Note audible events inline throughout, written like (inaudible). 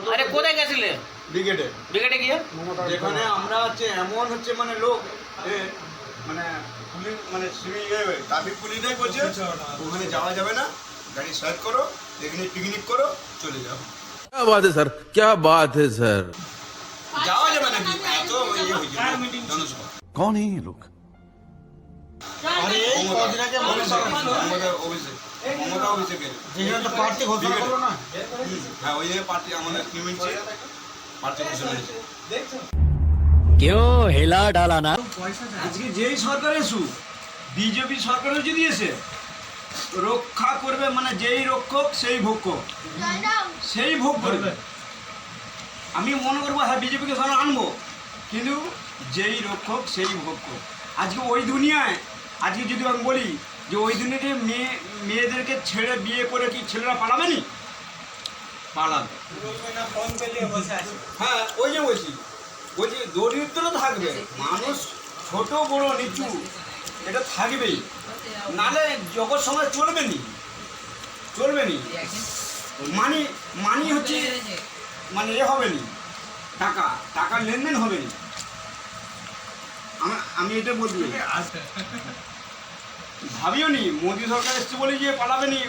আরে কোথায় গেছিলে ব্রিগেডে ব্রিগেডে গিয়ে যেখানে আমরা হচ্ছে এমন হচ্ছে মানে লোক এ, মানে পুলিশ মানে সিভিল ট্রাফিক পুলিশরাই বলছে ওখানে যাওয়া যাবে না গাড়ি সার্চ করো এখানে পিকনিক করো চলে যাও क्या बात है सर क्या बात है सर যাওয়া যাবে না কি এত ইয়ে হয়েছে জনসভা कौन है ये लोग আরে ক্ষমতাও বেঁচে হ্যাঁ ওই পার্টি আমাদের পার্টি ঘোষণা হয়েছে। কেউ হেলা ডালা না? আজকে যেই সরকার এসু বিজেপি সরকার হচ্ছে দিয়েছে রক্ষা করবে মানে যেই রক্ষক সেই ভোগ সেই ভোগ করবে। আমি মনে করব হ্যাঁ বিজেপিকে সরকার আনব কিন্তু যেই রক্ষক সেই ভোগ আজকে ওই দুনিয়ায় আজকে যদি আমি বলি যে ওই দিনে যে মেয়ে, মেয়েদেরকে ছেড়ে বিয়ে করে কি ছেলেরা পালাবে নি? পালাবে। হ্যাঁ ওই যে বলছি বলছি দরিদ্র থাকবে, মানুষ ছোট, বড়, নিচু, এটা থাকবেই। নালে জগৎ সমাজ চলবে নি? চলবে নি? মানি মানি হচ্ছে মানে এ হবে নি, টাকা টাকার লেনদেন হবে নি। আমি এটা বলতে ভাবিও নি, মোদী সরকার এসছে বলে যে পালাবে নি,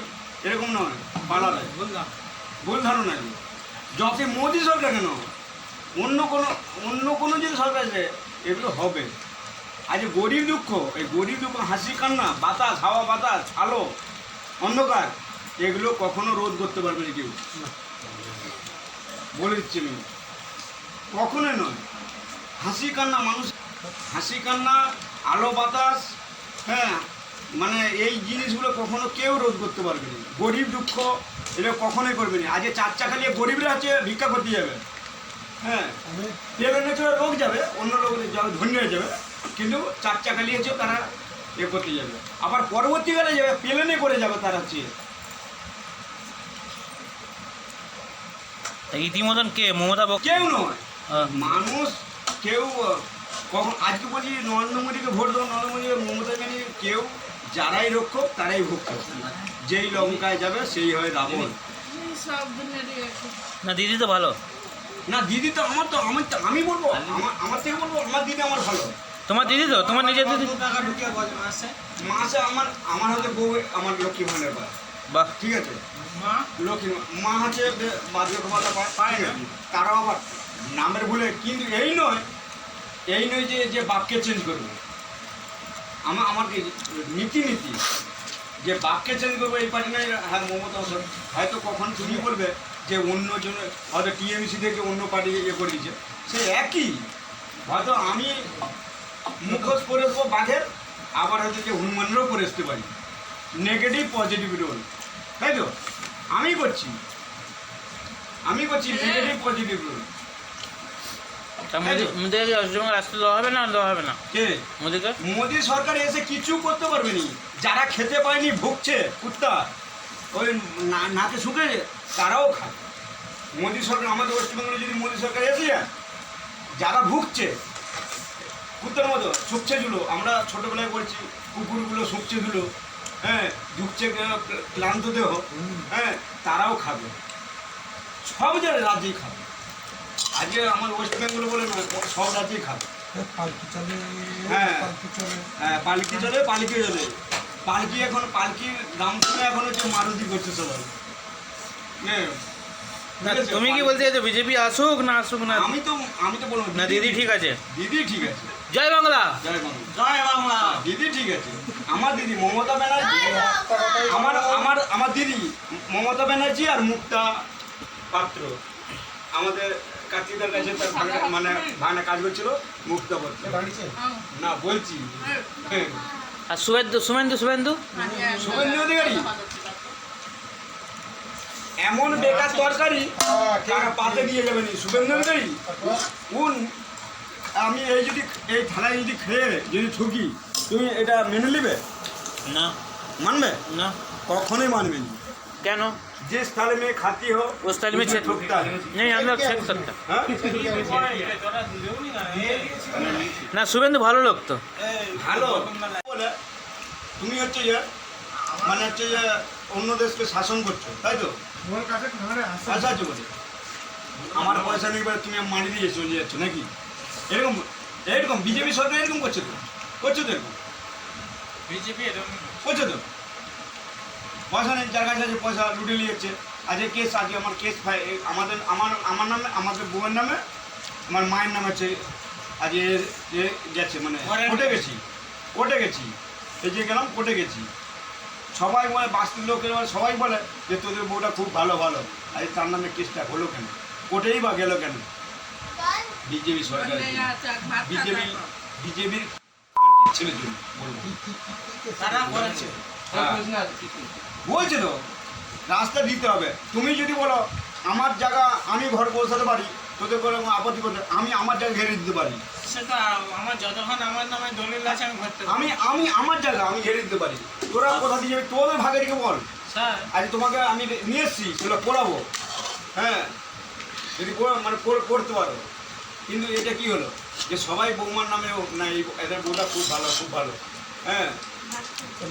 এরকম নয়, পালাবে। ভুল ধারণা কি? যত মোদী সরকার কেন, অন্য কোনো অন্য কোনো যদি সরকার আসে, এগুলো হবে। আজ গরিব দুঃখ, এই গরিব দুঃখ, হাসি, কান্না, বাতাস, হাওয়া, বাতাস, আলো, অন্ধকার, এগুলো কখনো রোধ করতে পারবে না কেউ। বলে দিচ্ছি আমি। কখনোই নয়। হাসি, কান্না, মানুষ হাসি, কান্না, আলো, বাতাস হ্যাঁ মানে এই জিনিসগুলো কখনো কেউ রোধ করতে পারবে না। গরিব দুঃখ এটা কখনোই করবে না। আজকে চার চাকা নিয়ে গরিবরা হচ্ছে ভিক্ষা করতে যাবে। হ্যাঁ? প্লেনে চড়ে লোক যাবে অন্য লোক যাবে ধনী হয়ে যাবে। কিন্তু চার চাকা নিয়েছে তারা এ করতে যাবে। আবার পরবর্তীকালে যাবে প্লেনে করে যাবে তারা হচ্ছে। তা ইতিমধ্যে কে? মমতা বক কেউ নয়। মানুষ কেউ কখন আজকে বলছি নরেন্দ্র মোদীকে ভোট দেবো নরেন্দ্র মোদী মমতা ব্যানার্জি কেউ যারাই রক্ষক তারাই ভক্ষক যেই লঙ্কায় যাবে সেই হয় রাবণ। না দিদি তো ভালো। না দিদি তো আমার তো আমি তো আমি বলব আমার আমার থেকে বলব আমার দিদি আমার ভালো। তোমার দিদি তো তোমার নিজের দিদি। টাকা ঢুকে মাসে মাসে আমার আমার হচ্ছে বউ আমার লক্ষ্মী ভাণ্ডার পায়। বাহ। ঠিক আছে? মা? লক্ষ্মী মা হচ্ছে বে- বার্ধক্য ভাতা পায় পায় না। তারাও আবার নামের ভুলে কিন্তু এই নয় এই নয় যে যে বাপকে চেঞ্জ করবে। আমার আমার কি নীতি নীতি যে বাপকে চেঞ্জ করবে এই পার্টি নয় হ্যাঁ মমতা বন্দ্যোপাধ্যায়। হয়তো কখন তুমি বলবে যে অন্য জন হয়তো টিএমসি থেকে অন্য পার্টি ইয়ে করে দিয়েছে সে একই। হয়তো আমি মুখোশ পরে আসব বাঘের আবার হয়তো যে হনুমানেরও পরে আসতে পারি। নেগেটিভ পজিটিভ রোল তাই তো? আমি করছি। আমি করছি নেগেটিভ পজিটিভ রোল মোদিকে পশ্চিমবঙ্গে দেওয়া হবে না দেওয়া হবে না? কে? মোদিকে? মোদি সরকার এসে কিছু করতে পারবে নি। যারা খেতে পায়নি ভুগছে কুত্তা ওই না- নাকে শুকে তারাও খায়। মোদি সরকার আমাদের ওয়েস্টবেঙ্গলে যদি মোদি সরকার এসে যায় যারা ভুগছে কুত্তার মতো শুকছে ধুলো। আমরা ছোটোবেলায় বলছি কুকুরগুলো শুকছে ধুলো হ্যাঁ ঢুকছে ক্লান্ত দেহ হ্যাঁ তারাও খাবে। সব যে রাজ্যেই খাবে। আজকে আমার ওয়েস্ট বেঙ্গল বলে নয় সব রাজ্যেই খাবে। পালকি চলে হ্যাঁ। পালকি চলে হ্যাঁ পালকি চলে পালকি চলে। পালকি এখন পালকির দাম শুনে এখন হচ্ছে মারুতি করছে সবাই। হ্যাঁ? তুমি কি বলতে চাইছো বিজেপি আসুক না আসুক না? আমি তো আমি তো বলব না দিদি ঠিক আছে। দিদি ঠিক আছে। জয় বাংলা। জয় বাংলা। জয় বাংলা। দিদি ঠিক আছে। আমার দিদি মমতা ব্যানার্জি। আমার আমার আমার দিদি মমতা ব্যানার্জি আর মুক্তা পাত্র। আমাদের কার্তিকদার কাছে তার ভাগনা- মানে ভাগনা কাজ করছিল মুক্তা পাত্র না বলছি। হ্যাঁ আর শুভেন্দু শুভেন্দু শুভেন্দু? শুভেন্দু অধিকারী? এমন বেকার তরকারি তারা পাতে দিয়ে যাবেন। শুভেন্দু অধিকারী? উন আমি এই যদি এই থালায় যদি খেয়ে যদি ঠুকি তুমি এটা মেনে নেবে? না। মানবে? না। কখনোই মানবে না। কেন? যে স্থানে মেয়ে খাতি हो उस स्टाइल में उसमें छेद ठुकता है नहीं हम लोग छेद सकते হ্যাঁ? না শুভেন্দু ভালো লোক তো ভালো বলে তুমি হচ্ছে যে মানে হচ্ছে যে অন্য দেশকে শাসন করছো তাই তো ওর কাছে ঘরে আসে আচ্ছা আচ্ছা বলে আমার পয়সা নেই বলে তুমি মানি দিয়ে চলে যাচ্ছ নাকি এরকম এরকম বিজেপি সরকার এরকম করছে তো করছে তো এরকম বিজেপি এরকম করছে তো পয়সা নেই যার কাছে আছে পয়সা লুটে নিয়েছে আজকে কেস আজকে আমার কেস ভাই আমাদের আমার আমার নামে আমাদের বউয়ের নামে আমার মায়ের নামে আছে আজ এ গেছে মানে কোর্টে গেছি। কোর্টে গেছি। এই যে গেলাম কোর্টে গেছি। সবাই বলে বাস্তির লোকের বলে সবাই বলে যে তোদের বউটা খুব ভালো ভালো। আজ তার নামে কেসটা হলো কেন? কোর্টেই বা গেল কেন? বিজেপি সরকার বিজেপি বিজেপির ছেলের জন্য বলব। তারা করেছে। বলছে তো রাস্তা দিতে হবে। তুমি যদি বলো আমার জায়গা আমি ঘর বসাতে পারি তোদের করে কোনো আপত্তি করতে আমি আমার জায়গা ঘেরে দিতে পারি। সেটা আমার যতক্ষণ আমার নামে দলিল আছে আমি করতে আমি আমি আমার জায়গা আমি ঘেরে দিতে পারি। তোরা কোথা দিয়ে যাবি তোদের ভাগেরকে বল। স্যার। আজ তোমাকে আমি নিয়ে এসছি সেগুলো পড়াবো। হ্যাঁ। যদি মানে পড়তে পারো। কিন্তু এটা কি হলো? যে সবাই বৌমার নামে না এদের বউটা খুব ভালো খুব ভালো। হ্যাঁ।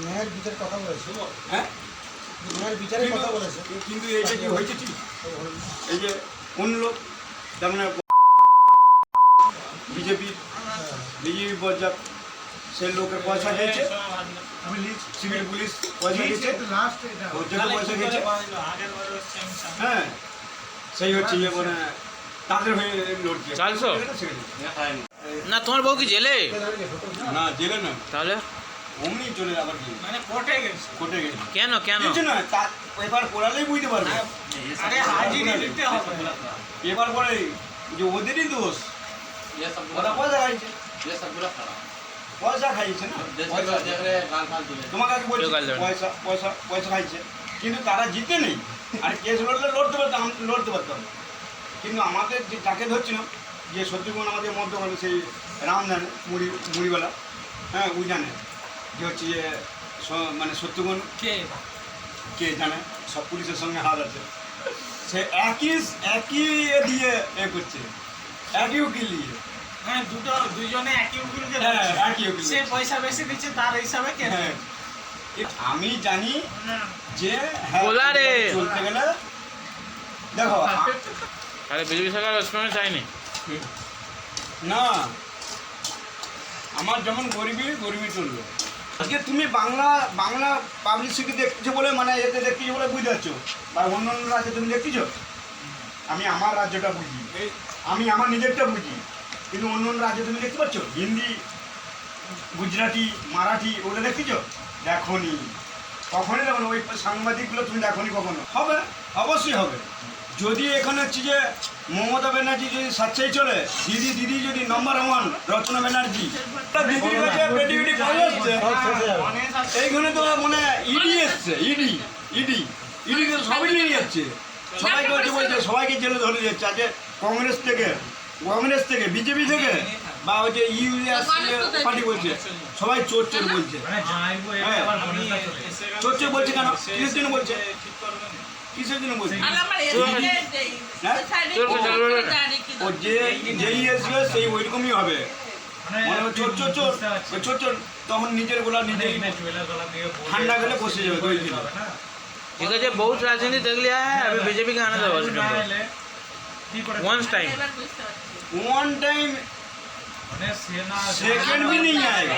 ন্যায়ের বিচার কথা বলেছে। হ্যাঁ? ন্যায়ের বিচারের কথা বলেছে। কিন্তু- এইটা কি হয়েছে ঠিক এই যে কোন লোক তার মানে বিজেপি বিজেপি পর্যাপ্ত সে লোকের পয়সা খেয়েছে সিভিল পুলিশ পয়সা খেয়েছে পয়সা খেয়েছে হ্যাঁ সেই হচ্ছে ইয়ে মানে তাদের হয়ে লড়ছে। চালছো? না তোমার বউ কি জেলে? না জেলে না। তাহলে? অমনি চলে আবার কি মানে কোর্টে গেছে। কোর্টে গেছে। কেন কেন? কিছু না এবার পড়ালেই বুঝতে পারবে। আরে হাজিরি দিতে হবে। এবার পরে যে ওদেরই দোষ। ওরা পয়সা খাইছে। পয়সা খাইছে না? তোমাকে আগে বলছি। পয়সা পয়সা পয়সা খাইছে। কিন্তু তারা জিতে নেই। আর কেস লড়লে লড়তে পারতাম লড়তে পারতাম। কিন্তু আমাদের যে যাকে ধরছিলাম যে শত্রুঘ্ন আমাদের মধ্যখানে সেই রাম জানে মুড়ি মুড়িওয়ালা। হ্যাঁ ওই জানে। যে হচ্ছে যে মানে শত্রুঘ্ন কে? কে জানে? সব পুলিশের সঙ্গে হাত আছে। সে একই একই এ দিয়ে এ করছে। একই উকিল দিয়ে। হ্যাঁ দুটো দুজনে একই উকিলকে হ্যাঁ একই উকিল সে পয়সা বেশি দিচ্ছে তার হিসাবে কে হ্যাঁ। আমি জানি যে হ্যাঁ রে। চলতে গেলে দেখো আ- তাহলে বিজেপি সরকার ওয়েস্ট বেঙ্গল চাইনি? না। আমার যেমন গরিবই গরিবই চলবে। আজকে তুমি বাংলা বাংলা পাবলিসিটি দেখছ বলে মানে এতে দেখছ বলে বুঝতে পারছ? বা অন্য অন্য রাজ্যে তুমি দেখছ আমি আমার রাজ্যটা বুঝি। আমি আমার নিজেরটা বুঝি। কিন্তু অন্য অন্য রাজ্যে তুমি দেখতে পাচ্ছ? হিন্দি গুজরাটি মারাঠি ওগুলো দেখছ দেখনি। কখনই দেখো ওই সাংবাদিকগুলো তুমি দেখনি কখনো? হবে? অবশ্যই হবে। যদি এখানে হচ্ছে যে মমতা ব্যানার্জি যদি স্বেচ্ছাই চলে দিদি দিদি যদি নম্বর ওয়ান রচনা ব্যানার্জি তা দিদির কাছে বেটি বেটি পাওয়া যাচ্ছে এইখানে তো মানে ইডি এসছে ইডি ইডি ইডি তো সবই নিয়ে যাচ্ছে। সবাই বলছে বলছে সবাইকে জেলে ধরে যাচ্ছে। আজকে কংগ্রেস থেকে কংগ্রেস থেকে বিজেপি থেকে বা ওই যে ইউএস পার্টি বলছে সবাই চোর চোর বলছে। হ্যাঁ এসে গেলে চোর চোর বলছে কেন? কিসের জন্য বলছে। बहुत राजनीति देख लिया है। अभी बीजेपी का आना टाइम टाइम सेकंड भी नहीं आएगा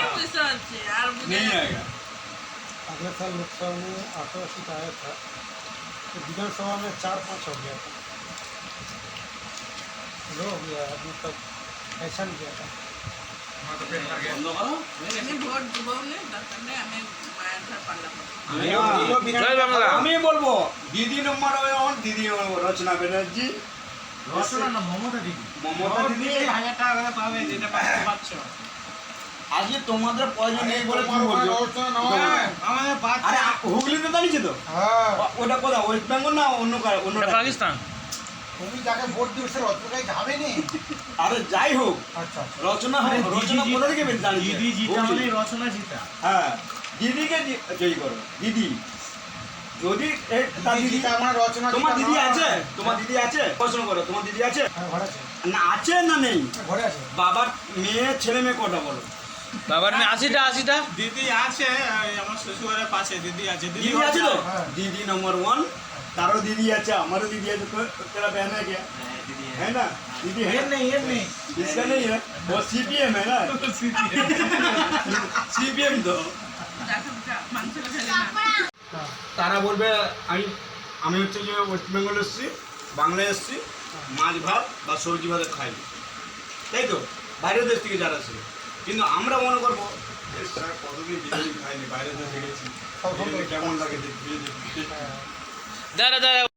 नहीं आएगा अगले साल लोकसभा में आठ आया था तो विधानसभा में चार पाँच हो गया था लो हो गया मतलब ऐसा नहीं गया था জয় বাংলা আমি বলবো দিদি নম্বর আমার দিদি নম্বর রচনা ব্যানার্জি মমতা দিদি আজকে তোমাদের প্রয়োজন নেই বলে তুমি বলছো। আমাদের বাদ আরে হুগলিতে দাঁড়িয়েছে তো? হ্যাঁ। ওটা কোথায় ওয়েস্ট বেঙ্গল না অন্য কার- অন্য পাকিস্তান। তুমি যাকে ভোট দিবে সে যাবে নি আরে যাই হোক। আচ্ছা রচনা হোক রচনা কোথা থেকে বেশ দাঁড়িয়েছে হুগলি। রচনা জিতা। হ্যাঁ দিদিকে জয়ী করো। দিদি। যদি তার দিদি আমার রচনা তোমার দিদি আছে? তোমার দিদি আছে? প্রশ্ন করো তোমার দিদি আছে? হ্যাঁ ঘরে আছে। না আছে না নেই? ঘরে আছে। বাবার মেয়ে ছেলে মেয়ে কটা বলো? বাবার মেয়ে আশিটা আশিটা দিদি আছে এই আমার শ্বশুরের পাশে দিদি আছে দিদি দিদি আছে তো হ্যাঁ। দিদি নম্বর ওয়ান तारो दीदी अच्छा हमारा दीदी है तो (laughs) तेरा बहन है क्या है ना दीदी है नहीं है नहीं इसका नहीं है वो सीपीएम है ना सीपीएम तो তারা বলবে আমি আমি হচ্ছে যে ওয়েস্ট বেঙ্গল এসেছি বাংলায় এসেছি মাছ ভাত বা সবজি ভাত খাই তাই তো বাইরের দেশ থেকে যারা আসে কিন্তু আমরা মনে করব লাগে দাঁড়া দাঁড়া